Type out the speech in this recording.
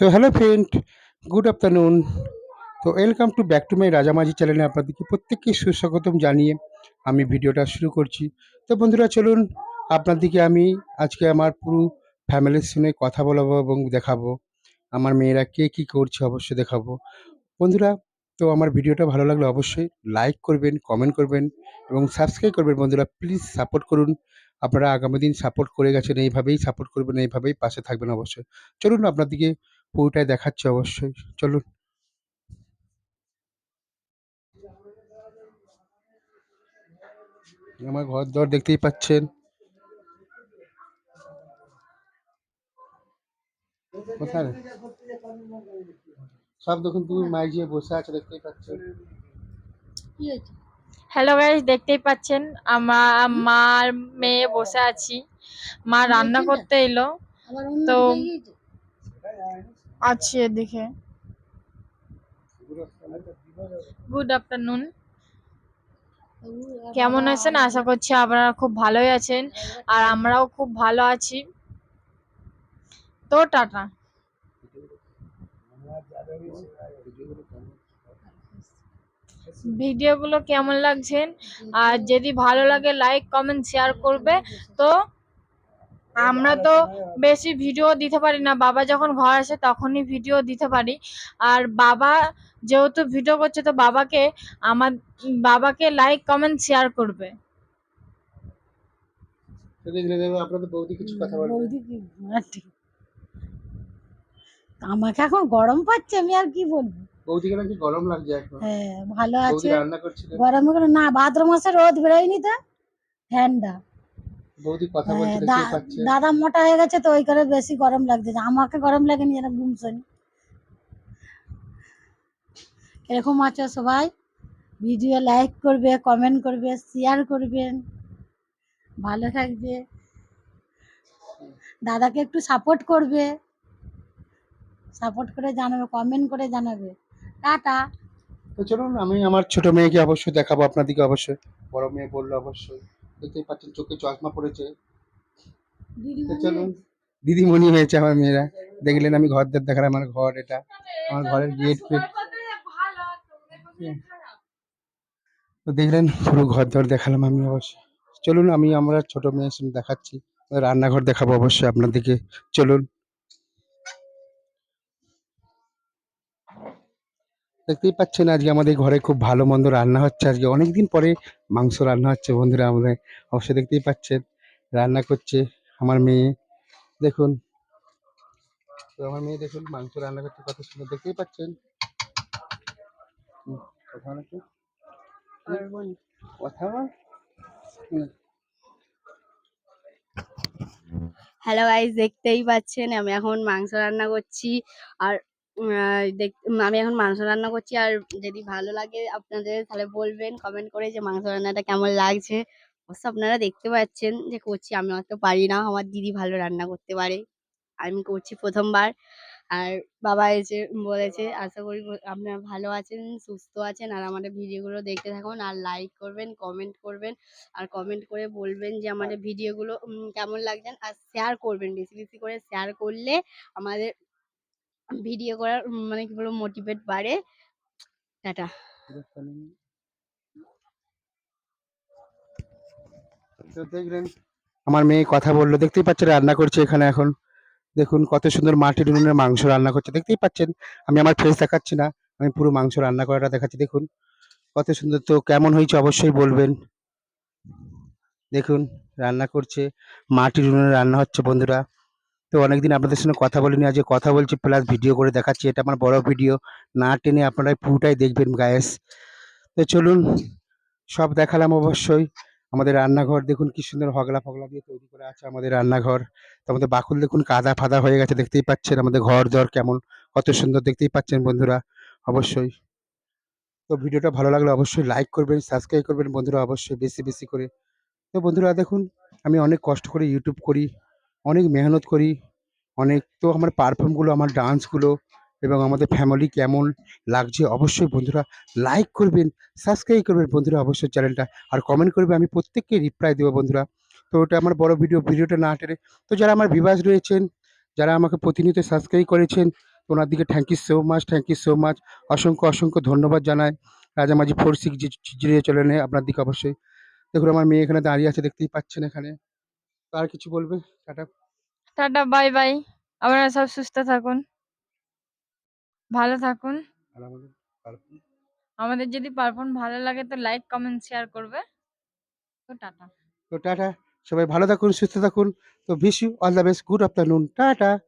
তো hello friend good afternoon তো welcome to back to my Rajamajhi চ্যানেলে আপনাদেরকে প্রত্যেককে সুস্বাগতম জানিয়ে আমি ভিডিওটা শুরু করছি। তো বন্ধুরা চলুন, আপনাদেরকে আমি আজকে আমার পুরো ফ্যামিলির সঙ্গে কথা বলাবো এবং দেখাবো। আমার মেয়েরা কে কী করছে অবশ্যই দেখাবো। বন্ধুরা, তো আমার ভিডিওটা ভালো লাগলে অবশ্যই লাইক করবেন কমেন্ট করবেন এবং সাবস্ক্রাইব করবেন। বন্ধুরা প্লিজ সাপোর্ট করুন। আপনারা আগামী দিন সাপোর্ট করে গেছেন, এইভাবেই সাপোর্ট করবেন, এইভাবেই পাশে থাকবেন অবশ্যই। চলুন, আপনাদেরকে পুরোটাই দেখাচ্ছি অবশ্যই। চলুন। আমার ঘর দর দেখতেই পাচ্ছেন। কোথায়? সব দেখুন তুমি মাইক দিয়ে বসে আছে দেখতেই পাচ্ছেন। হ্যালো গাইস দেখতেই পাচ্ছেন আমার মার মেয়ে বসে আছি। মা রান্না করতে এলো। তো আছি এদিকে গুড আফটারনুন কেমন আছেন? আশা করছি আপনারা খুব ভালোই আছেন। আর আমরাও খুব ভালো আছি। তো টাটা। ভিডিওগুলো কেমন লাগছেন আর যদি ভালো লাগে লাইক কমেন্ট শেয়ার করবে। তো আমরা তো বেশি ভিডিও দিতে পারি না। বাবা যখন ঘর আসে তখনই ভিডিও দিতে পারি। আর বাবা যেহেতু ভিডিও করছে তো বাবাকে আমার বাবাকে লাইক কমেন্ট শেয়ার করবে। তো দেখলে দেখো আপনাদের বৌদি কিছু কথা বৌদি কি আমাকে এখন গরম পাচ্ছে আমি আর কি বলব? বৌদিকে নাকি গরম লাগছে এখন। হ্যাঁ ভালো আছে। রান্না করছিল গরমে না ভাদ্র মাসে রোদ বেরোয়নি তো? ঠান্ডা। বৌদি কথা বলছে পাচ্ছে? দাদা মোটা হয়ে গেছে তো ওই করে বেশি গরম লাগছে। আমাকে গরম লাগেনি যেন ঘুমছনি এরকম আছো সবাই? ভিডিও লাইক করবে কমেন্ট করবে শেয়ার করবেন ভালো থাকবে। দাদাকে একটু সাপোর্ট করবে। সাপোর্ট করে জানাবে কমেন্ট করে জানাবে। টাটা। তো চলুন আমি আমার ছোট মেয়েকে অবশ্যই দেখাবো আপনাদেরকে অবশ্যই। বড় মেয়ে বলল অবশ্যই। দেখতেই পাচ্ছেন চোখে চশমা পড়েছে। চলুন দিদিমণি হয়েছে আমার মেয়েরা। দেখলেন আমি ঘর দেখালাম আমার ঘর এটা। আমার ঘরের গেট ফেট তো দেখলেন পুরো ঘর দর দেখালাম আমি অবশ্যই। চলুন আমি আমরা ছোট মেয়ের সঙ্গে দেখাচ্ছি। রান্নাঘর দেখাবো অবশ্যই আপনাদেরকে। চলুন। দেখতেই পাচ্ছেন আজকে আমাদের ঘরে খুব ভালো মন্দ রান্না হচ্ছে আজকে। অনেকদিন পরে মাংস রান্না হচ্ছে, বন্ধুরা আমাদের অবশ্যই দেখতেই পাচ্ছেন। রান্না করছে আমার মেয়ে। দেখুন। আমার মেয়ে দেখুন মাংস রান্না করছে, কত সুন্দর। দেখতেই পাচ্ছেন। কথা হ্যালো গাইস দেখতেই পাচ্ছেন, আমি এখন মাংস রান্না করছি। আর আমি এখন মাংস রান্না করছি আর যদি ভালো লাগে আপনাদের তাহলে বলবেন কমেন্ট করে যে মাংস রান্নাটা কেমন লাগছে। অবশ্য আপনারা দেখতে পাচ্ছেন যে করছি আমি অত পারি না আমার দিদি ভালো রান্না করতে পারে। আমি করছি প্রথমবার। আর বাবা এসে বলেছে আশা করি আপনারা ভালো আছেন সুস্থ আছেন আর আমাদের ভিডিওগুলো দেখতে থাকুন আর লাইক করবেন কমেন্ট করবেন আর কমেন্ট করে বলবেন যে আমাদের ভিডিওগুলো কেমন লাগছেন আর শেয়ার করবেন বেশি বেশি করে শেয়ার করলে আমাদের ভিডিও করার মানে কি বলব মোটিভেট বাড়ে। টাটা। তো দেখলেন, আমার মেয়ে কথা বলল, দেখতেই পাচ্ছেন রান্না করছে এখানে এখন। দেখুন কত সুন্দর মাটির উনুনের মাংস রান্না করছে, দেখতেই পাচ্ছেন। আমি আমার ফেস দেখাচ্ছি না, আমি পুরো মাংস রান্না করাটা দেখাচ্ছি। দেখুন কত সুন্দর, তো কেমন হয়েছে অবশ্যই বলবেন। দেখুন, রান্না করছে মাটির উনুনে রান্না হচ্ছে বন্ধুরা। তো অনেকদিন আপনাদের সঙ্গে কথা বলিনি, আজকে কথা বলছি প্লাস ভিডিও করে দেখাচ্ছি। এটা আমার বড় ভিডিও না টেনে আপনারা পুরোটাই দেখবেন গায়েস তো চলুন, সব দেখালাম অবশ্যই। আমাদের রান্নাঘর, দেখুন কি সুন্দর হগলা ফগলা দিয়ে তৈরি করা আছে আমাদের রান্নাঘর। তো আমাদের বাকুল, দেখুন কাদা ফাদা হয়ে গেছে, দেখতেই পাচ্ছেন আমাদের ঘর দর কেমন, কত সুন্দর দেখতেই পাচ্ছেন বন্ধুরা, অবশ্যই। তো ভিডিওটা ভালো লাগলে অবশ্যই লাইক করবেন সাবস্ক্রাইব করবেন বন্ধুরা, অবশ্যই বেশি বেশি করে। তো বন্ধুরা, দেখুন, আমি অনেক কষ্ট করে ইউটিউব করি অনেক মেহনত করি, অনেক, তো আমার পারফর্মগুলো আমার ডান্সগুলো এবং আমাদের ফ্যামিলি কেমন লাগছে অবশ্যই বন্ধুরা লাইক করবেন সাবস্ক্রাইব করবেন বন্ধুরা অবশ্যই চ্যানেলটা আর কমেন্ট করবে, আমি প্রত্যেককে রিপ্লাই দেবো বন্ধুরা। তো ওটা আমার বড় ভিডিও ভিডিওটা না টেনে, তো যারা আমার ভিভাস রয়েছেন, যারা আমাকে প্রতিনিয়ত সাবস্ক্রাইব করেছেন ওনার দিকে thank you so much thank you so much অসংখ্য অসংখ্য ধন্যবাদ জানাই। রাজামাঝি ফোর সিক্স জিরে চলে নেয় আপনার দিকে অবশ্যই। দেখুন, আমার মেয়ে এখানে দাঁড়িয়ে আছে, দেখতেই পাচ্ছেন এখানে। আর কিছু বলবে? টাটা। Ta-ta bye bye. আপনারা সব সুস্থ থাকুন। ভালো থাকুন। আর আমাদের তারপর- আমাদের যদি পারফর্ম ভালো লাগে তো লাইক কমেন্ট শেয়ার করবে। তো টাটা। তো টাটা। সবাই ভালো থাকুন সুস্থ থাকুন। তো wish you all the best good afternoon ta-ta.